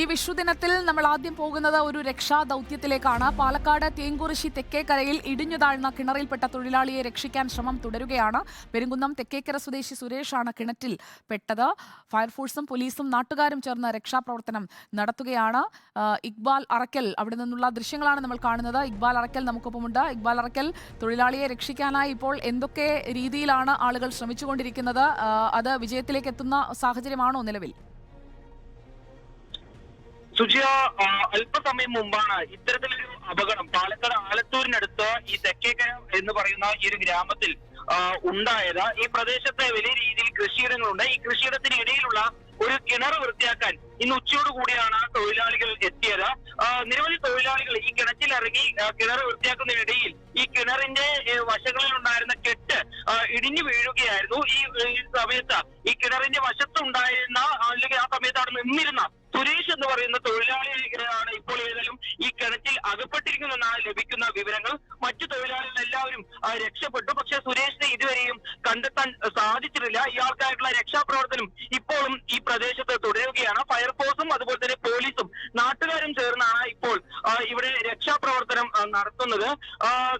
ഈ വിഷുദിനത്തിൽ നമ്മൾ ആദ്യം പോകുന്നത് ഒരു രക്ഷാ ദൗത്യത്തിലേക്കാണ് പാലക്കാട് തേങ്കുറിശി തെക്കേക്കരയിൽ ഇടിഞ്ഞു താഴ്ന്ന കിണറിൽപ്പെട്ട തൊഴിലാളിയെ രക്ഷിക്കാൻ ശ്രമം തുടരുകയാണ്. പെരുങ്കുന്നം തെക്കേക്കര സ്വദേശി സുരേഷാണ് കിണറ്റിൽ പെട്ടത്. ഫയർഫോഴ്സും പോലീസും നാട്ടുകാരും ചേർന്ന് രക്ഷാപ്രവർത്തനം നടത്തുകയാണ്. ഇക്ബാൽ അറക്കൽ അവിടെ നിന്നുള്ള ദൃശ്യങ്ങളാണ് നമ്മൾ കാണുന്നത്. ഇക്ബാൽ അറക്കൽ നമുക്കൊപ്പമുണ്ട്. ഇക്ബാൽ അറക്കൽ തൊഴിലാളിയെ രക്ഷിക്കാനായി ഇപ്പോൾ എന്തൊക്കെ രീതിയിലാണ് ആളുകൾ ശ്രമിച്ചുകൊണ്ടിരിക്കുന്നത്? അത് വിജയത്തിലേക്ക് എത്തുന്ന സാഹചര്യമാണോ നിലവിൽ? സുജിയ അല്പസമയം മുമ്പാണ് ഇത്തരത്തിലൊരു അപകടം പാലക്കാട് ആലത്തൂരിനടുത്ത് ഈ തെക്കേക്കര എന്ന് പറയുന്ന ഈ ഒരു ഗ്രാമത്തിൽ ഉണ്ടായത്. ഈ പ്രദേശത്ത് വലിയ രീതിയിൽ കൃഷിയിടങ്ങളുണ്ട്. ഈ കൃഷിയിടത്തിന് ഇടയിലുള്ള ഒരു കിണർ വൃത്തിയാക്കാൻ ഇന്ന് ഉച്ചയോട് കൂടിയാണ് തൊഴിലാളികൾ എത്തിയത്. നിരവധി തൊഴിലാളികൾ ഈ കിണറ്റിൽ ഇറങ്ങി കിണർ വൃത്തിയാക്കുന്നതിനിടയിൽ ഈ കിണറിന്റെ വശങ്ങളിൽ ഉണ്ടായിരുന്ന കെട്ട് ഇടിഞ്ഞു വീഴുകയായിരുന്നു. ഈ സമയത്ത് ഈ കിണറിന്റെ വശത്തുണ്ടായിരുന്ന അല്ലെങ്കിൽ ആ സമയത്ത് അവിടെ നിന്നിരുന്ന സുരേഷ് എന്ന് പറയുന്ന തൊഴിലാളിയാണ് ഇപ്പോൾ ഏതായാലും ഈ കിണറ്റിൽ അകപ്പെട്ടിരിക്കുന്നെന്നാണ് ലഭിക്കുന്ന വിവരങ്ങൾ മറ്റു തൊഴിലാളികൾ എല്ലാവരും രക്ഷപ്പെട്ടു. പക്ഷേ സുരേഷിനെ ഇതുവരെയും കണ്ടെത്താൻ സാധിച്ചിട്ടില്ല. ഇയാൾക്കായിട്ടുള്ള രക്ഷാപ്രവർത്തനം ഇപ്പോഴും ഈ പ്രദേശത്ത് തുടരുകയാണ്. ഫയർഫോഴ്സും അതുപോലെ തന്നെ പോലീസും നാട്ടുകാരും ചേർന്നാണ് ഇപ്പോൾ ഇവിടെ രക്ഷാപ്രവർത്തനം നടത്തുന്നത്.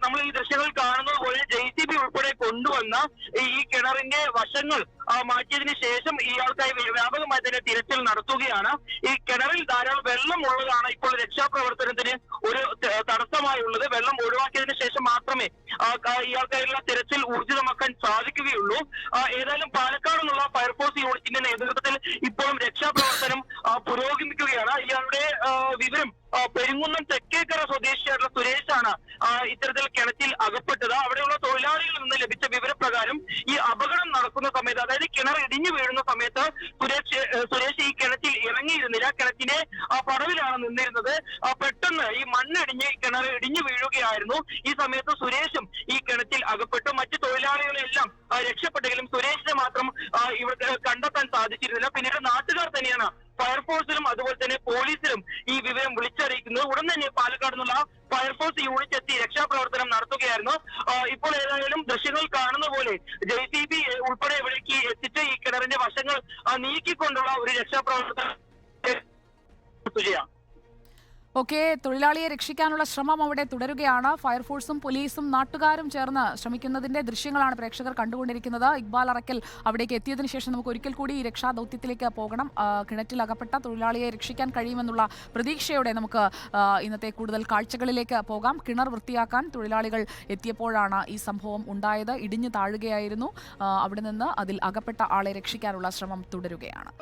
നമ്മൾ ഈ ദൃശ്യങ്ങൾ കാണുന്നത് പോലെ ജെ സി ബി ഉൾപ്പെടെ കൊണ്ടുവന്ന ഈ കിണറിന്റെ വശങ്ങൾ മാറ്റിയതിന് ശേഷം ഇയാൾക്കായി വ്യാപകമായി തന്നെ തിരച്ചിൽ നടത്തുകയാണ്. ഈ കിണറിൽ ധാരാളം വെള്ളം ഉള്ളതാണ് ഇപ്പോൾ രക്ഷാപ്രവർത്തനത്തിന് ഒരു ത- തടസ്സമായുള്ളത് വെള്ളം ഒഴിവാക്കിയതിന് ശേഷം മാത്രമേ ഇയാൾക്കായുള്ള തിരച്ചിൽ ഊർജിതമാക്കാൻ സാധിക്കുകയുള്ളൂ. ഏതായാലും പാലക്കാട് നിന്നുള്ള ഫയർഫോഴ്സ് യൂണിറ്റിന്റെ നേതൃത്വത്തിൽ ഇപ്പോഴും രക്ഷാപ്രവർത്തനം പുരോഗമിക്കുകയാണ്. ഇയാളുടെ വിവരം പെരുങ്കുന്നം തെക്കേക്കര സ്വദേശിയായിട്ടുള്ള സുരേഷാണ് ഇത്തരത്തിൽ കിണറ്റിൽ അകപ്പെട്ടത്. അവിടെയുള്ള തൊഴിലാളികളിൽ നിന്ന് ലഭിച്ച വിവരപ്രകാരം ഈ അപകടം നടക്കുന്ന സമയത്ത് അതായത് കിണർ ഇടിഞ്ഞു വീഴുന്ന സമയത്ത് സുരേഷ് സുരേഷ് ഈ കിണറ്റിൽ ഇറങ്ങിയിരുന്നില്ല കിണറ്റിനെ ആ പടവിലാണ് നിന്നിരുന്നത്. പെട്ടെന്ന് ഈ മണ്ണിടിഞ്ഞ് കിണർ ഇടിഞ്ഞു വീഴുകയായിരുന്നു. ഈ സമയത്ത് സുരേഷും ഈ കിണറ്റിൽ അകപ്പെട്ടു. മറ്റു തൊഴിലാളികളെല്ലാം രക്ഷപ്പെട്ടെങ്കിലും സുരേഷിനെ മാത്രം ഇവർക്ക് കണ്ടെത്താൻ സാധിച്ചിരുന്നില്ല. പിന്നീട് നാട്ടുകാർ തന്നെയാണ് ഫയർഫോഴ്സിലും അതുപോലെ തന്നെ പോലീസിലും ഈ വിവരം വിളിച്ചറിയിക്കുന്നത്. ഉടൻ തന്നെ പാലക്കാട് നിന്നുള്ള ഫയർഫോഴ്സ് യൂണിറ്റ് എത്തി രക്ഷാപ്രവർത്തനം നടത്തുകയായിരുന്നു. ഇപ്പോൾ ഏതായാലും ദൃശ്യങ്ങൾ കാണുന്ന പോലെ ജെ സി ബി ഉൾപ്പെടെ ഇവിടേക്ക് എത്തിച്ച് ഈ കിണറിന്റെ വശങ്ങൾ നീക്കിക്കൊണ്ടുള്ള ഒരു രക്ഷാപ്രവർത്തനം സുജയ ഓക്കെ തൊഴിലാളിയെ രക്ഷിക്കാനുള്ള ശ്രമം അവിടെ തുടരുകയാണ്. ഫയർഫോഴ്സും പോലീസും നാട്ടുകാരും ചേർന്ന് ശ്രമിക്കുന്നതിന്റെ ദൃശ്യങ്ങളാണ് പ്രേക്ഷകർ കണ്ടുകൊണ്ടിരിക്കുന്നത്. ഇക്ബാൽ അറക്കൽ അവിടേക്ക് എത്തിയതിനു ശേഷം നമുക്ക് ഒരിക്കൽ കൂടി ഈ രക്ഷാ ദൗത്യത്തിലേക്ക് പോകണം. കിണറ്റിൽ അകപ്പെട്ട തൊഴിലാളിയെ രക്ഷിക്കാൻ കഴിയുമെന്നുള്ള പ്രതീക്ഷയോടെ നമുക്ക് ഇന്നത്തെ കൂടുതൽ കാഴ്ചകളിലേക്ക് പോകാം. കിണർ വൃത്തിയാക്കാൻ തൊഴിലാളികൾ എത്തിയപ്പോഴാണ് ഈ സംഭവം ഉണ്ടായത്. ഇടിഞ്ഞു താഴുകയായിരുന്നു. അവിടെ നിന്ന് അതിൽ അകപ്പെട്ട ആളെ രക്ഷിക്കാനുള്ള ശ്രമം തുടരുകയാണ്.